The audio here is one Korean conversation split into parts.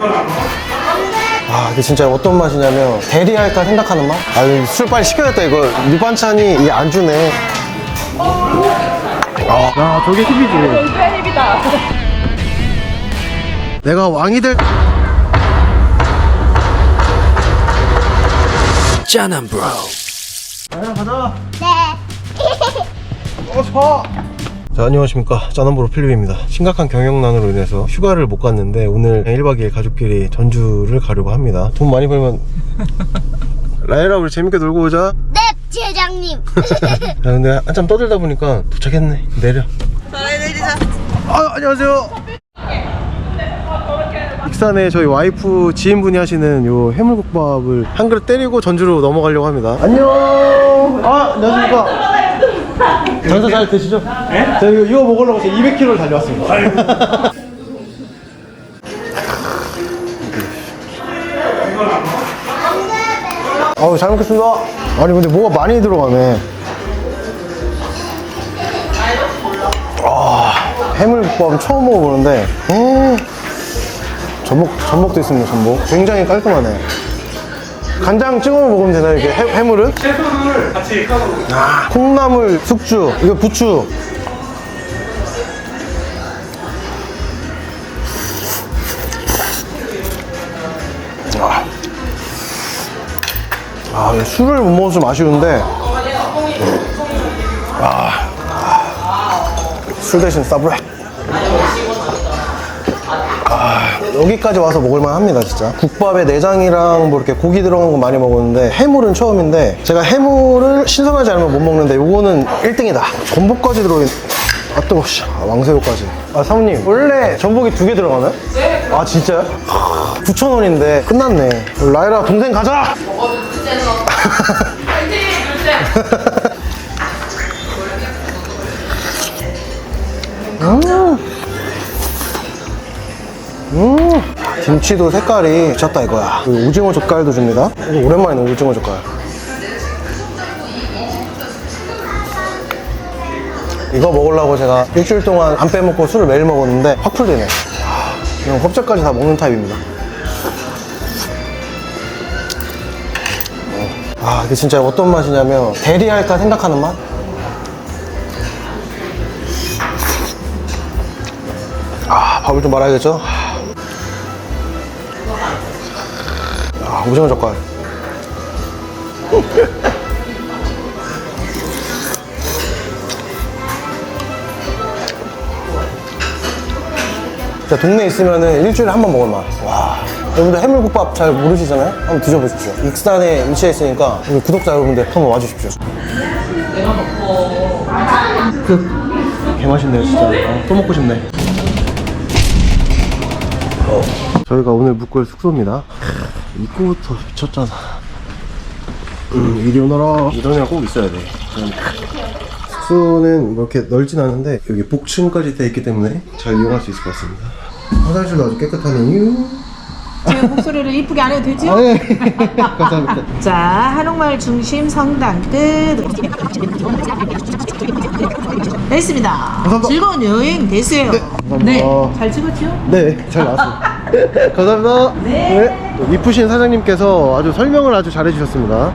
아, 근데 진짜 어떤 맛이냐면 대리할까 생각하는 맛? 아, 이술 빨리 시켜야겠다. 이거 밑반찬이 이게 안 주네. 아, 저게 힙이지. 그래 힙이다. 내가 왕이 될. 짠한 브로. 가자, 가자. 네. 어, 좋아. 자, 안녕하십니까. 짜남보로 필립입니다. 심각한 경영난으로 인해서 휴가를 못 갔는데 오늘 1박 2일 가족끼리 전주를 가려고 합니다. 돈 많이 벌면 라이라 우리 재밌게 놀고 오자. 네, 제장님. 야, 근데 한참 떠들다 보니까 도착했네. 내려. 그래 내리자. 아, 안녕하세요. 익산에 저희 와이프 지인분이 하시는 요 해물국밥을 한 그릇 때리고 전주로 넘어가려고 합니다. 안녕. 아, 안녕하십니까. 장사 잘 되시죠? 네? 저 이거, 이거 먹으려고 제가 200km를 달려왔습니다. 아우, 잘 먹겠습니다. 아니, 근데 뭐가 많이 들어가네. 해물국밥 처음 먹어보는데 음, 전복, 전복도 있습니다 전복 굉장히 깔끔하네 간장 찍어 먹으면 되나요? 이게 해, 해물은? 채소를 같이 까서 아, 콩나물 숙주 이거 부추. 아, 아 이거 술을 못 먹어서 좀 아쉬운데. 아, 술 대신 싸브레 아, 여기까지 와서 먹을만 합니다 진짜. 국밥에 내장이랑 뭐 이렇게 고기 들어간 거 많이 먹었는데 해물은 처음인데 제가 해물을 신선하지 않으면 못 먹는데 요거는 1등이다. 전복까지 들어있 아 뜨거워 씨. 아, 왕새우까지. 아 사모님. 원래 전복이 두 개 들어가나요? 네아 진짜요? 9,000원인데 끝났네. 라이라 동생 가자! 음, 김치도 색깔이 미쳤다 이거야. 그리고 오징어 젓갈도 줍니다. 오랜만이네 오징어 젓갈. 이거 먹으려고 제가 일주일 동안 안 빼먹고 술을 매일 먹었는데 확 풀리네. 아, 그냥 껍질까지 다 먹는 타입입니다. 어. 아, 이게 진짜 어떤 맛이냐면 대리할까 생각하는 맛? 아, 밥을 좀 말아야겠죠? 아, 오징어 젓갈. 진짜 동네에 있으면은 일주일에 한 번 먹을 맛. 와. 여러분들 해물국밥 잘 모르시잖아요? 한번 드셔보십시오. 익산에 위치해 있으니까 우리 구독자 여러분들 한번 와주십시오. 그, 개 맛있네요, 진짜. 아, 또 먹고 싶네. 저희가 오늘 묵을 숙소입니다. 입구부터 미쳤잖아. 음, 이리 오너라. 이런 애가 꼭 있어야 돼. 음. 숙소는 뭐 이렇게 넓진 않은데 여기 복층까지 돼 있기 때문에 잘 이용할 수 있을 것 같습니다. 화장실도 아주 깨끗하네. 이유. 제 목소리를 이쁘게 안 해도 되죠? 아, 네. 감사합니다. 자, 한옥마을 중심 성당 끝. 됐습니다. 감사합니다. 즐거운 여행 되세요. 감사합니다. 잘 찍었죠? 네, 잘 나왔습니다. 감사합니다. 네. 또 이쁘신 사장님께서 아주 설명을 아주 잘 해 주셨습니다.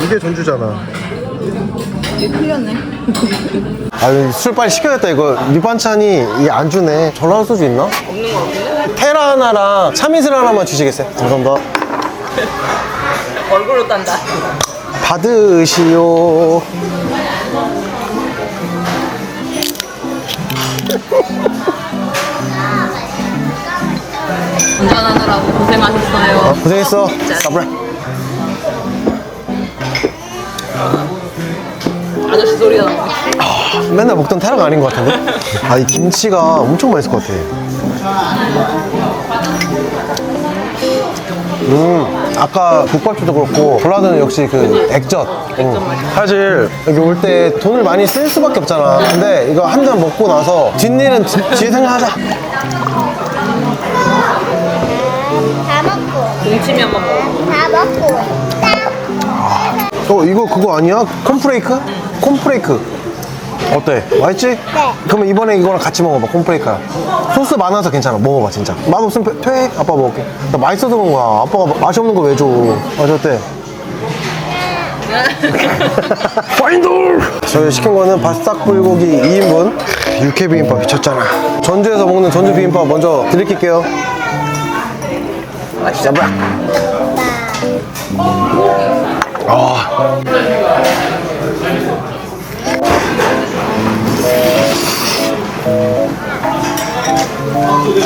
이게 전주잖아. 틀렸네. 아, 술 빨리 시켜야겠다. 이거 밑반찬이 이게 안 주네. 전화할 소주 있나? 없는 거 같은데? 테라 하나랑 참이슬 하나만 주시겠어요? 감사합니다. 얼굴로 딴다. 받으시오. 운전하느라고 고생하셨어요. 아, 고생했어. 싸브레. 아저씨 소리가 나고. 맨날 먹던 테라가 아닌 것 같은데? 아, 이 김치가 엄청 맛있을 것 같아. 음, 아까 국밥집도 그렇고, 볼라드는 역시 그 액젓. 음. 사실, 여기 올 때 돈을 많이 쓸 수밖에 없잖아. 근데 이거 한 잔 먹고 나서 뒷일은 뒤, 뒤에 생각하자. 다 먹고, 동치미 한번 먹어. 다 먹고, 딱. 어, 이거 그거 아니야? 콘프레이크? 콘프레이크. 어때? 맛있지? 네. 그러면 이번에 이거랑 같이 먹어봐, 콤프레이크랑. 소스 많아서 괜찮아. 먹어봐, 진짜. 맛없으면 퇴? 아빠 먹을게. 나 맛있어서 그런 거야. 아빠가 맛이 없는 거 왜 줘? 맛이 어때? 파인돌! 저희 시킨 거는 바싹 불고기 2인분 육회 비빔밥 미쳤잖아 전주에서 먹는 전주 비빔밥 먼저 드릴게요 맛있어 아.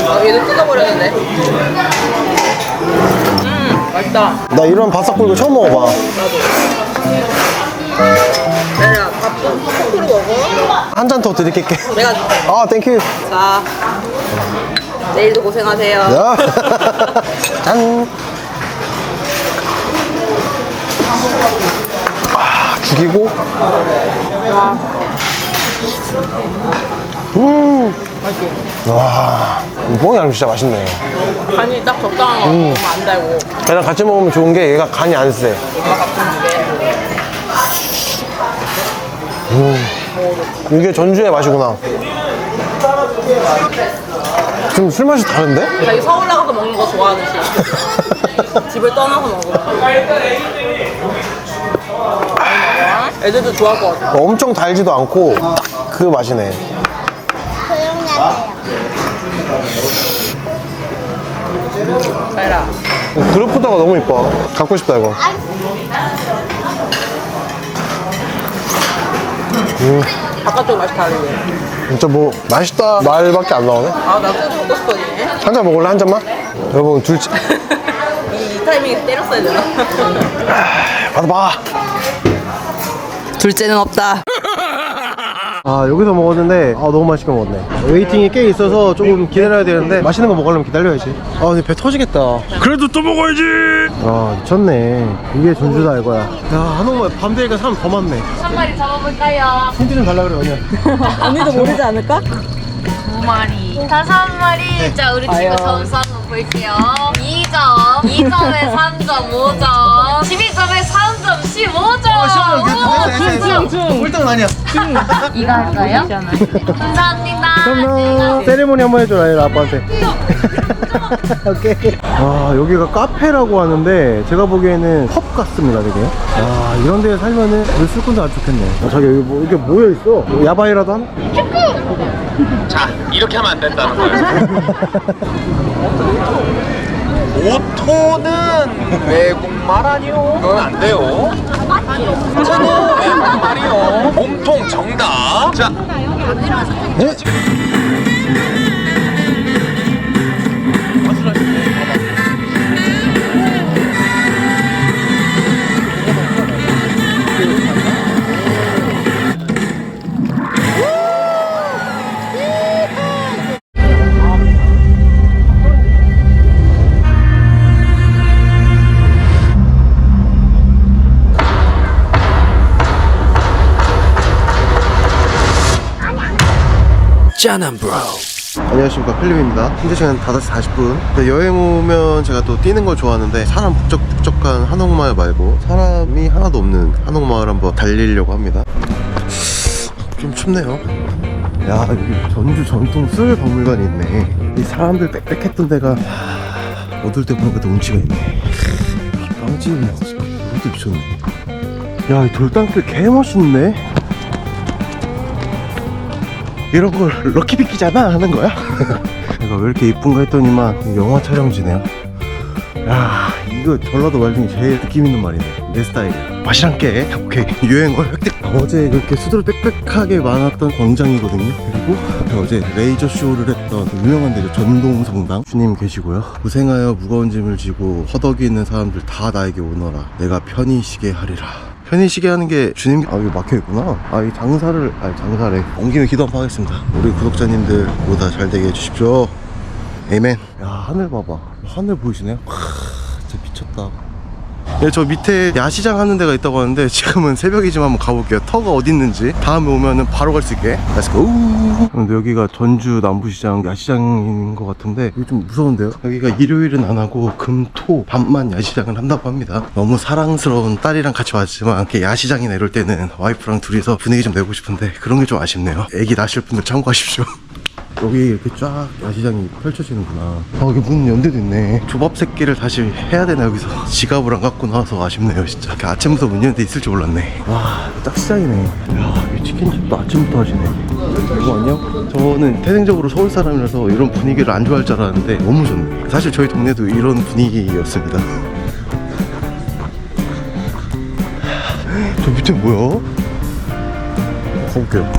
아, 얘도 뜯어버렸는데. 음, 맛있다. 나 이런 바싹 불고기 처음 먹어봐 내가 밥좀 콩으로 먹어. 한 잔 더 드릴게 내가 줄게. 아 땡큐 자, 내일도 고생하세요. 야. 짠 아, 죽이고 음. 와, 이 뽕이 아니면 진짜 맛있네. 간이 딱 적당한 거 먹으면 안 달고. 얘랑 같이 먹으면 좋은 게 얘가 간이 안 세. 음, 이게 전주의 맛이구나. 좀술 맛이 다른데? 자기 서울 나가서 먹는 거 좋아하듯이. 집을 떠나서 먹으면. 애들도 좋아할 것 같아. 엄청 달지도 않고 딱 그 맛이네. 조용히 빨라. 그룹푸드가 너무 이뻐. 갖고 싶다 이거. 바깥쪽 맛이 다르게. 진짜 뭐 맛있다 말밖에 안 나오네. 아, 나 소주 먹고 싶거든요. 한잔 먹을래 한 잔만? 여러분 둘째 이, 이 타이밍에 때렸어야 되나? 받아봐. 둘째는 없다. 아 여기서 먹었는데 아 너무 맛있게 먹었네. 웨이팅이 꽤 있어서 조금 기다려야 되는데 맛있는 거 먹으려면 기다려야지. 아 근데 배 터지겠다. 그래도 또 먹어야지! 아 미쳤네. 이게 전주다 이거야. 야 한옥마을 밤 되니까 사람 더 많네. 한 마리 잡아볼까요? 힌트 좀 달라 그래 언니야. 언니도 모르지 않을까? 두 마리. 다섯 마리. 자, 우리 친구 점수 한번 볼게요. 2점, 2점에 3점, 5점, 12점에 3점, 15점. 꼴등은 아니야. 이거 할까요? 감사합니다. 그러면 세리머니 한번 해줘라 얘 아빠한테. 오케이. 아 여기가 카페라고 하는데 제가 보기에는 펍 같습니다 되게. 아 이런 데에 살면은 우리 술 건도 아주 좋겠네. 아, 자기 여기 뭐 이게 모여있어? 뭐 야바이라도 하나? 자, 이렇게 하면 안 된다는 거예요. 오토는 외국말 아니요? 그건 안 돼요. 저는 외국말이요. 몸통 정답. 자, 안녕하십니까 필립입니다. 현재 시간 5시 40분. 여행 오면 제가 또 뛰는 걸 좋아하는데 사람 북적북적한 한옥마을 말고 사람이 하나도 없는 한옥마을 한번 달리려고 합니다. 좀 춥네요. 야 여기 전주 전통 술 박물관이 있네. 이 사람들 빽빽했던 데가 하, 어둘 때 보니까 더 운치가 있네. 빵집이 이것도 미쳤네. 야이 돌담길 개 멋있네 이런 걸 럭키비키잖아 하는 거야? 내가 왜 이렇게 이쁜가 했더니만 영화 촬영지네요. 야 이거 전라도 말 중에 제일 느낌 있는 말이네. 내 스타일이야 맛이랑 깨. 오케이. 유행어 획득. 어제 그렇게 수두룩 빽빽하게 많았던 광장이거든요. 그리고 어제 레이저 쇼를 했던 그 유명한 데죠. 전동 성당. 주님 계시고요. 고생하여 무거운 짐을 지고 허덕이 있는 사람들 다 나에게 오너라. 내가 편히 쉬게 하리라 쉬게 하는 게 주님 아 여기 막혀있구나. 아 이 장사를 아니 장사래 온 김에 기도 한번 하겠습니다. 우리 구독자님들 모두 잘 되게 해주십시오. 에이멘 야 하늘 봐봐. 하늘 보이시네요? 크, 진짜 미쳤다 예, 저 밑에 야시장 하는 데가 있다고 하는데 지금은 새벽이지만 한번 가볼게요. 터가 어디 있는지 다음에 오면은 바로 갈 수 있게. Go. 근데 여기가 전주 남부시장 야시장인 것 같은데 이거 좀 무서운데요? 여기가 일요일은 안 하고 금, 토, 밤만 야시장을 한다고 합니다. 너무 사랑스러운 딸이랑 같이 왔지만 이렇게 야시장이나 이럴 때는 와이프랑 둘이서 분위기 좀 내고 싶은데 그런 게 좀 아쉽네요. 애기 낳으실 분들 참고하십시오. 여기 이렇게 쫙 야시장이 펼쳐지는구나. 아, 여기 문 연대도 있네. 조밥 새끼를 다시 해야 되나, 여기서. 지갑을 안 갖고 나와서 아쉽네요, 진짜. 아침부터 문 연대 있을 줄 몰랐네. 와, 딱 시장이네. 야, 이 치킨집도 아침부터 하시네. 이거 안녕? 저는 태생적으로 서울 사람이라서 이런 분위기를 안 좋아할 줄 알았는데 너무 좋네. 사실 저희 동네도 이런 분위기였습니다. 저 밑에 뭐야? 가볼게요.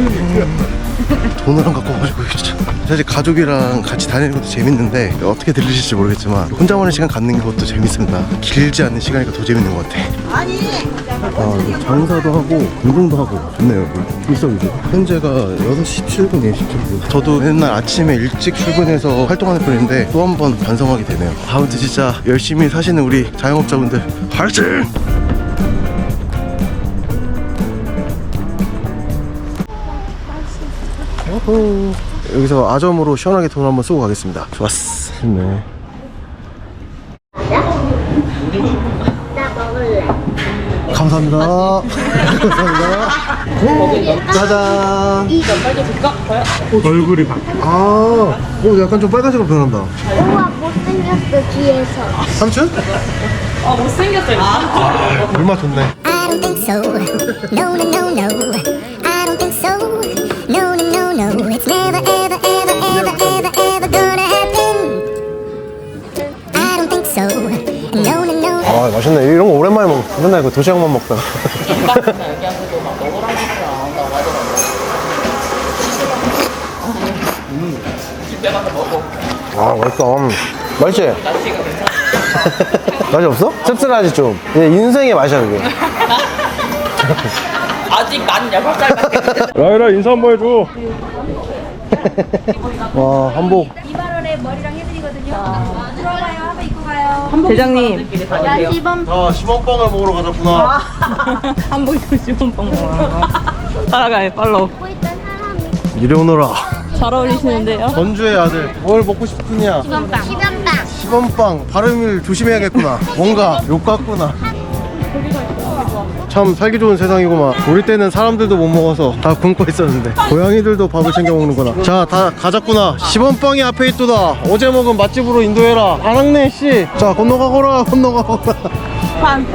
돈을 안 갖고 와가지고 진짜 사실 가족이랑 같이 다니는 것도 재밌는데 어떻게 들리실지 모르겠지만 혼자만의 시간 갖는 것도 재밌습니다. 길지 않은 시간이니까 더 재밌는 것 같아. 아, 여기 장사도 하고 운동도 하고 좋네요. 일석이조 현재가 6시 17분이에요 17분 저도 맨날 아침에 일찍 출근해서 활동하는 편인데 또 한 번 반성하게 되네요. 아무튼 진짜 열심히 사시는 우리 자영업자분들 화이팅! 어후. 여기서 아점으로 시원하게 돈 한번 쓰고 가겠습니다. 좋았어. 좋네. 감사합니다. 감사합니다. 짜잔. 얼굴이 바. 아, 오, 약간 좀 빨간색으로 변한다. 우와 못생겼어 뒤에서 삼촌? 아 못생겼어 아. 얼마 좋네. I don't think so. No, no, no, no. 먹. 맨날 그 도시락만 먹다가. 여기하고도 막 먹으라고 했어 나 맞아 집에 가서 먹어 아, 맛있어. 음. 맛있지? 날씨가 괜찮아 맛이 없어? 씁쓸하지 좀. 이게 인생의 맛이야 그게. 아직 만 여섯 살밖에 라이라 인사 한번 해줘. 와 한복. 대장님 자 시범빵을 먹으러 가자꾸나. 한복 입고 시원빵 먹어 따라가요 팔로우 이리 오너라. 잘 어울리시는데요 전주의 아들. 뭘 먹고 싶으냐? 시간빵 시범빵 발음을 조심해야겠구나. 뭔가 욕 같구나. 참 살기 좋은 세상이구만. 우리 때는 사람들도 못 먹어서 다 굶고 있었는데 고양이들도 밥을 챙겨 먹는구나. 자, 다 가자꾸나. 시범빵이 앞에 있도다. 어제 먹은 맛집으로 인도해라. 안학네 씨. 자, 건너가거라. 건너가거라. 판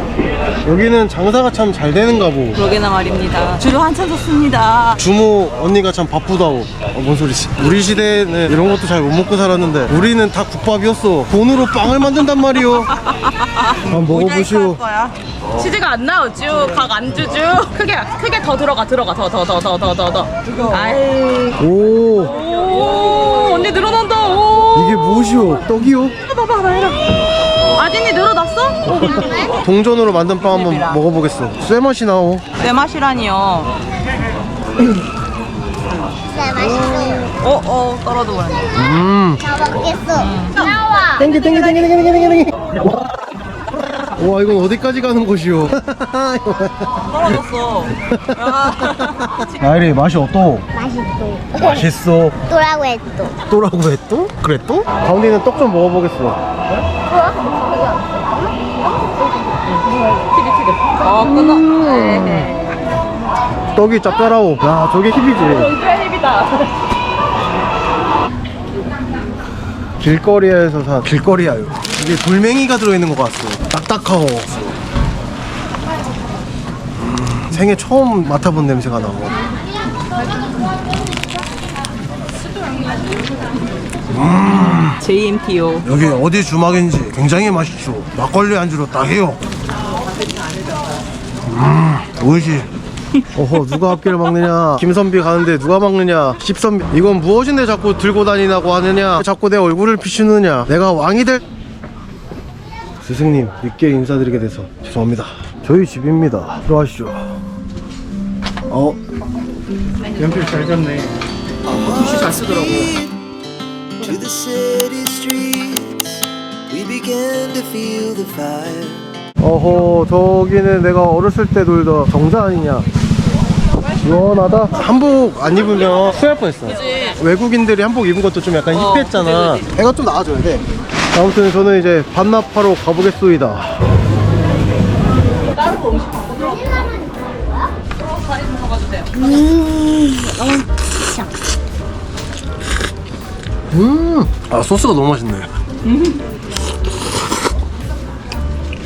여기는 장사가 참 잘 되는가 보. 그러게나 말입니다 줄을 한참 섰습니다 주모 언니가 참 바쁘다고. 어, 뭔 소리지? 우리 시대에는 이런 것도 잘 못 먹고 살았는데 우리는 다 국밥이었어. 돈으로 빵을 만든단 말이오. 한번 먹어보시오. 거야 치즈가 안 나오죠 각안 주죠 크게 크게 더 들어가 들어가 더 더 더 더 더 더더 아이 오, 오 언니 늘어난다 오 이게 무엇이오? 떡이요? 봐봐 나이라 아진이 늘어났어? 동전으로 만든 빵 한번 먹어보겠어. 쇠 맛이 나오. 내 맛이라니요 진짜 맛있어 어 어 떨어져 버렸네 음. 다 먹겠어 나와 땡기 땡기 땡기 땡기 땡기 땡기 땡기. 와 이건 어디까지 가는 곳이오? 떨어졌어 아이리 맛이 어떠? 맛있어 맛있어. 또라고 했어 또라고 해 또? 그래 또? 가운데는 떡 좀 먹어보겠어. 어 끊어 네. 떡이 짭짤하오. 야 저게 힙이지. 힙이다 길거리에서 산 길거리야요. 이게 돌멩이가 들어있는 것 같소. 딱딱하고. 음, 생애 처음 맡아본 냄새가 나고. JMTO 여기 어디 주막인지 굉장히 맛있죠. 막걸리 안주로 딱해요. 음, 오이시. 어허 누가 앞길을 막느냐 김선비 가는데 누가 막느냐 십선비 이건 무엇인데 자꾸 들고 다니라고 하느냐 자꾸 내 얼굴을 비추느냐 내가 왕이 될 스승님 늦게 인사드리게 돼서 죄송합니다. 저희 집입니다. 들어가시죠. 어? 연필 잘 잡네. 글씨 잘 쓰더라고. To the city streets, we began to feel the fire. 어허 저기는 내가 어렸을 때 놀던 정자 아니냐? 시원하다. 한복 안 입으면 후회할 뻔했어. 외국인들이 한복 입은 것도 좀 약간 힙했잖아. 애가 좀 나아져야 돼 아무튼 저는 이제 반납하러 가보겠소이다 음, 아 소스가 너무 맛있네.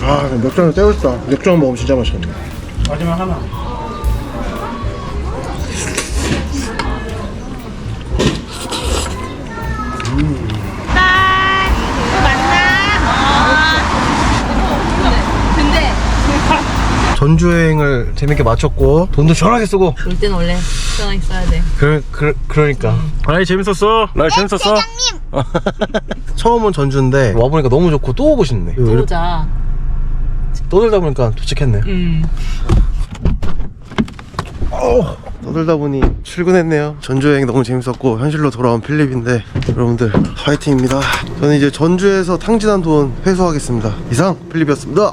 아, 맥주는 떼고 싶다. 맥주 한 먹으면 진짜 맛있겠네. 마지막 하나. 전주 여행을 재밌게 마쳤고 돈도 시원하게 쓰고. 올 때는 원래 시원하게 써야 돼. 그, 그, 그러니까. 라이 재밌었어. 라이 재밌었어? 처음은 전주인데 와보니까 너무 좋고 또 오고 싶네. 또 보자. 떠들다 보니까 도착했네. 음. 어, 떠들다 보니 출근했네요. 전주 여행 너무 재밌었고 현실로 돌아온 필립인데 여러분들 화이팅입니다. 저는 이제 전주에서 탕진한 돈 회수하겠습니다. 이상 필립이었습니다